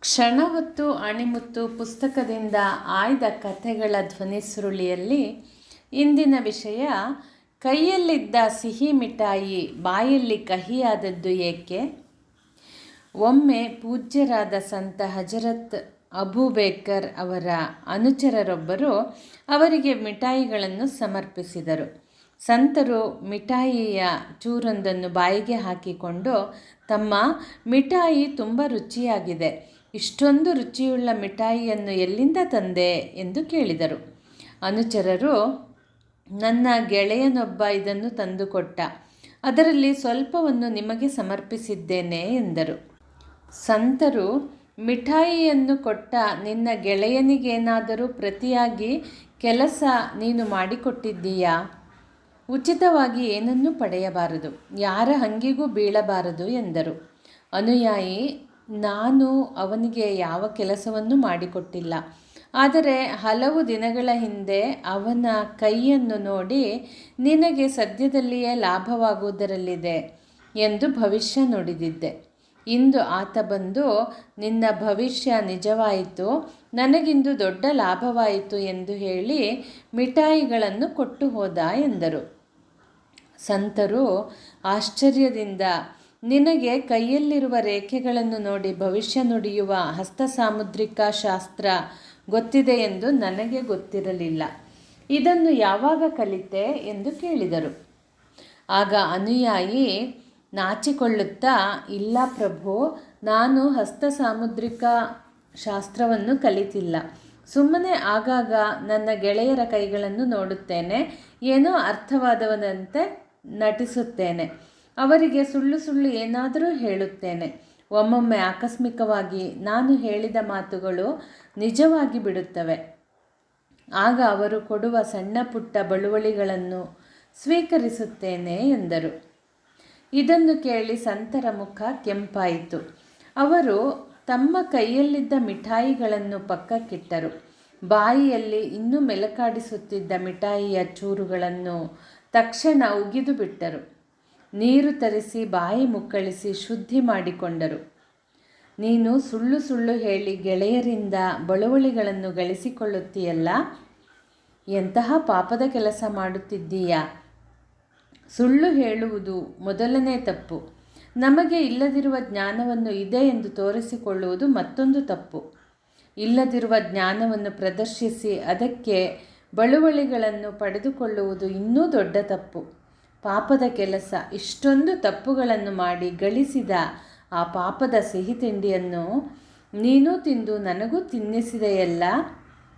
ಕ್ಷಣ ಹೊತ್ತು ಅಣಿಮುತ್ತು ಪುಸ್ತಕದಿಂದ ಆಯ್ದ ಕಥೆಗಳ ಧ್ವನಿಸುರುಳಿಯಲ್ಲಿ ಇಂದಿನ ವಿಷಯ, ಕೈಯಲ್ಲಿದ್ದ ಸಿಹಿ ಮಿಠಾಯಿ ಬಾಯಲ್ಲಿ ಕಹಿಯಾದದ್ದು ಏಕೆ? ಒಮ್ಮೆ ಪೂಜ್ಯರಾದ ಸಂತ ಹಜರತ್ ಅಬೂಬೇಕರ್ ಅವರ ಅನುಚರರೊಬ್ಬರು ಅವರಿಗೆ ಮಿಠಾಯಿಗಳನ್ನು ಸಮರ್ಪಿಸಿದರು. ಸಂತರು ಮಿಠಾಯಿಯ ಚೂರೊಂದನ್ನು ಬಾಯಿಗೆ ಹಾಕಿಕೊಂಡು, ತಮ್ಮ, ಮಿಠಾಯಿ ತುಂಬ ರುಚಿಯಾಗಿದೆ. ಇಷ್ಟೊಂದು ರುಚಿಯುಳ್ಳ ಮಿಠಾಯಿಯನ್ನು ಎಲ್ಲಿಂದ ತಂದೆ ಎಂದು ಕೇಳಿದರು. ಅನುಚರರು, ನನ್ನ ಗೆಳೆಯನೊಬ್ಬ ಇದನ್ನು ತಂದುಕೊಟ್ಟ. ಅದರಲ್ಲಿ ಸ್ವಲ್ಪವನ್ನು ನಿಮಗೆ ಸಮರ್ಪಿಸಿದ್ದೇನೆ ಎಂದರು. ಸಂತರು, ಮಿಠಾಯಿಯನ್ನು ಕೊಟ್ಟ ನಿನ್ನ ಗೆಳೆಯನಿಗೇನಾದರೂ ಪ್ರತಿಯಾಗಿ ಕೆಲಸ ನೀನು ಮಾಡಿಕೊಟ್ಟಿದ್ದೀಯಾ? ಉಚಿತವಾಗಿ ಏನನ್ನೂ ಪಡೆಯಬಾರದು. ಯಾರ ಹಂಗಿಗೂ ಬೀಳಬಾರದು ಎಂದರು. ಅನುಯಾಯಿ ನಾನು ಅವನಿಗೆ ಯಾವ ಕೆಲಸವನ್ನು ಮಾಡಿಕೊಟ್ಟಿಲ್ಲ. ಆದರೆ ಹಲವು ದಿನಗಳ ಹಿಂದೆ ಅವನ ಕೈಯನ್ನು ನೋಡಿ ನಿನಗೆ ಸದ್ಯದಲ್ಲಿಯೇ ಲಾಭವಾಗುವುದರಲ್ಲಿದೆ ಎಂದು ಭವಿಷ್ಯ ನುಡಿದಿದ್ದೆ. ಇಂದು ಆತ ಬಂದು, ನಿನ್ನ ಭವಿಷ್ಯ ನಿಜವಾಯಿತು, ನನಗಿಂದು ದೊಡ್ಡ ಲಾಭವಾಯಿತು ಎಂದು ಹೇಳಿ ಮಿಠಾಯಿಗಳನ್ನು ಕೊಟ್ಟು ಹೋದ ಎಂದರು. ಸಂತರು ಆಶ್ಚರ್ಯದಿಂದ ನಿನಗೆ ಕೈಯಲ್ಲಿರುವ ರೇಖೆಗಳನ್ನು ನೋಡಿ ಭವಿಷ್ಯ ನುಡಿಯುವ ಹಸ್ತ ಸಾಮುದ್ರಿಕ ಶಾಸ್ತ್ರ ಗೊತ್ತಿದೆ ಎಂದು ನನಗೆ ಗೊತ್ತಿರಲಿಲ್ಲ. ಇದನ್ನು ಯಾವಾಗ ಕಲಿತೆ ಎಂದು ಕೇಳಿದರು. ಆಗ ಅನುಯಾಯಿ ನಾಚಿಕೊಳ್ಳುತ್ತಾ, ಇಲ್ಲ ಪ್ರಭು, ನಾನು ಹಸ್ತ ಸಾಮುದ್ರಿಕ ಶಾಸ್ತ್ರವನ್ನು ಕಲಿತಿಲ್ಲ. ಸುಮ್ಮನೆ ಆಗಾಗ ನನ್ನ ಗೆಳೆಯರ ಕೈಗಳನ್ನು ನೋಡುತ್ತೇನೆ, ಏನೋ ಅರ್ಥವಾದವನಂತೆ ನಟಿಸುತ್ತೇನೆ. ಅವರಿಗೆ ಸುಳ್ಳು ಸುಳ್ಳು ಏನಾದರೂ ಹೇಳುತ್ತೇನೆ. ಒಮ್ಮೊಮ್ಮೆ ಆಕಸ್ಮಿಕವಾಗಿ ನಾನು ಹೇಳಿದ ಮಾತುಗಳು ನಿಜವಾಗಿ ಬಿಡುತ್ತವೆ. ಆಗ ಅವರು ಕೊಡುವ ಸಣ್ಣ ಪುಟ್ಟ ಬಳುವಳಿಗಳನ್ನು ಸ್ವೀಕರಿಸುತ್ತೇನೆ ಎಂದರು. ಇದನ್ನು ಕೇಳಿ ಸಂತರ ಮುಖ ಕೆಂಪಾಯಿತು. ಅವರು ತಮ್ಮ ಕೈಯಲ್ಲಿದ್ದ ಮಿಠಾಯಿಗಳನ್ನು ಪಕ್ಕಕ್ಕಿಟ್ಟರು. ಬಾಯಿಯಲ್ಲಿ ಇನ್ನೂ ಮೆಲಕಾಡಿಸುತ್ತಿದ್ದ ಮಿಠಾಯಿಯ ಚೂರುಗಳನ್ನು ತಕ್ಷಣ ಉಗಿದು ಬಿಟ್ಟರು ನೀರು ತರಿಸಿ ಬಾಯಿ ಮುಕ್ಕಳಿಸಿ ಶುದ್ಧಿ ಮಾಡಿಕೊಂಡರು. ನೀನು ಸುಳ್ಳು ಸುಳ್ಳು ಹೇಳಿ ಗೆಳೆಯರಿಂದ ಬಳುವಳಿಗಳನ್ನು ಗಳಿಸಿಕೊಳ್ಳುತ್ತೀಯಲ್ಲ? ಎಂತಹ ಪಾಪದ ಕೆಲಸ ಮಾಡುತ್ತಿದ್ದೀಯಾ? ಸುಳ್ಳು ಹೇಳುವುದು ಮೊದಲನೇ ತಪ್ಪು. ನಮಗೆ ಇಲ್ಲದಿರುವ ಜ್ಞಾನವನ್ನು ಇದೆ ಎಂದು ತೋರಿಸಿಕೊಳ್ಳುವುದು ಮತ್ತೊಂದು ತಪ್ಪು. ಇಲ್ಲದಿರುವ ಜ್ಞಾನವನ್ನು ಪ್ರದರ್ಶಿಸಿ ಅದಕ್ಕೆ ಬಳುವಳಿಗಳನ್ನು ಪಡೆದುಕೊಳ್ಳುವುದು ಇನ್ನೂ ದೊಡ್ಡ ತಪ್ಪು. ಪಾಪದ ಕೆಲಸ. ಇಷ್ಟೊಂದು ತಪ್ಪುಗಳನ್ನು ಮಾಡಿ ಗಳಿಸಿದ ಆ ಪಾಪದ ಸಿಹಿ ತಿಂಡಿಯನ್ನು ನೀನು ತಿಂದು ನನಗೂ ತಿನ್ನಿಸಿದೆಯಲ್ಲ?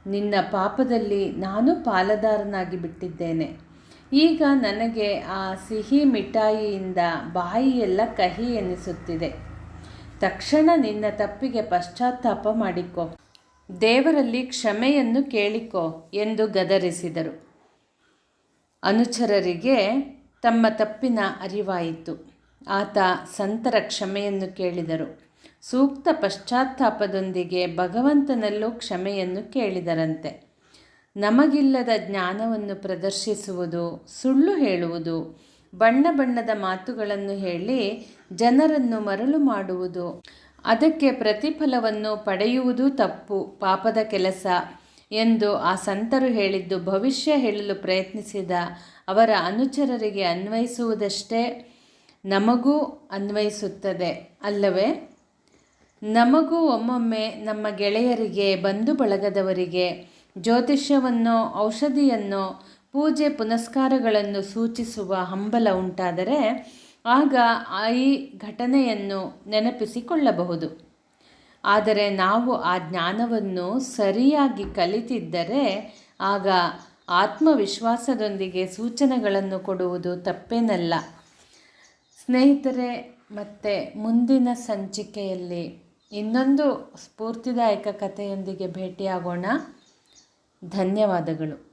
ನಿನ್ನ ಪಾಪದಲ್ಲಿ ನಾನು ಪಾಲದಾರನಾಗಿ ಬಿಟ್ಟಿದ್ದೇನೆ. ಈಗ ನನಗೆ ಆ ಸಿಹಿ ಮಿಠಾಯಿಯಿಂದ ಬಾಯಿಯೆಲ್ಲ ಕಹಿ ಎನಿಸುತ್ತಿದೆ. ತಕ್ಷಣ ನಿನ್ನ ತಪ್ಪಿಗೆ ಪಶ್ಚಾತ್ತಾಪ ಮಾಡಿಕೊ. ದೇವರಲ್ಲಿ ಕ್ಷಮೆಯನ್ನು ಕೇಳಿಕೊ ಎಂದು ಗದರಿಸಿದರು. ಅನುಚರರಿಗೆ ತಮ್ಮ ತಪ್ಪಿನ ಅರಿವಾಯಿತು. ಆತ ಸಂತರ ಕ್ಷಮೆಯನ್ನು ಕೇಳಿದರು. ಸೂಕ್ತ ಪಶ್ಚಾತ್ತಾಪದೊಂದಿಗೆ ಭಗವಂತನಲ್ಲೂ ಕ್ಷಮೆಯನ್ನು ಕೇಳಿದರಂತೆ. ನಮಗಿಲ್ಲದ ಜ್ಞಾನವನ್ನು ಪ್ರದರ್ಶಿಸುವುದು, ಸುಳ್ಳು ಹೇಳುವುದು, ಬಣ್ಣ ಬಣ್ಣದ ಮಾತುಗಳನ್ನು ಹೇಳಿ ಜನರನ್ನು ಮರಳು ಮಾಡುವುದು, ಅದಕ್ಕೆ ಪ್ರತಿಫಲವನ್ನು ಪಡೆಯುವುದು ತಪ್ಪು, ಪಾಪದ ಕೆಲಸ ಎಂದು ಆ ಸಂತರು ಹೇಳಿದ್ದು ಭವಿಷ್ಯ ಹೇಳಲು ಪ್ರಯತ್ನಿಸಿದ ಅವರ ಅನುಚರರಿಗೆ ಅನ್ವಯಿಸುವುದಷ್ಟೇ ನಮಗೂ ಅನ್ವಯಿಸುತ್ತದೆ. ಅಲ್ಲವೇ? ನಮಗೂ ಒಮ್ಮೊಮ್ಮೆ ನಮ್ಮ ಗೆಳೆಯರಿಗೆ, ಬಂಧು ಬಳಗದವರಿಗೆ ಜ್ಯೋತಿಷ್ಯವನ್ನು, ಔಷಧಿಯನ್ನೋ, ಪೂಜೆ ಪುನಸ್ಕಾರಗಳನ್ನು ಸೂಚಿಸುವ ಹಂಬಲ ಉಂಟಾದರೆ ಆಗ ಈ ಘಟನೆಯನ್ನು ನೆನಪಿಸಿಕೊಳ್ಳಬಹುದು. ಆದರೆ ನಾವು ಆ ಜ್ಞಾನವನ್ನು ಸರಿಯಾಗಿ ಕಲಿತಿದ್ದರೆ ಆಗ ಆತ್ಮವಿಶ್ವಾಸದೊಂದಿಗೆ ಸೂಚನೆಗಳನ್ನು ಕೊಡುವುದು ತಪ್ಪೇನಲ್ಲ. ಸ್ನೇಹಿತರೆ ಮತ್ತು ಮುಂದಿನ ಸಂಚಿಕೆಯಲ್ಲಿ ಇನ್ನೊಂದು ಸ್ಫೂರ್ತಿದಾಯಕ ಕಥೆಯೊಂದಿಗೆ ಭೇಟಿಯಾಗೋಣ. ಧನ್ಯವಾದಗಳು.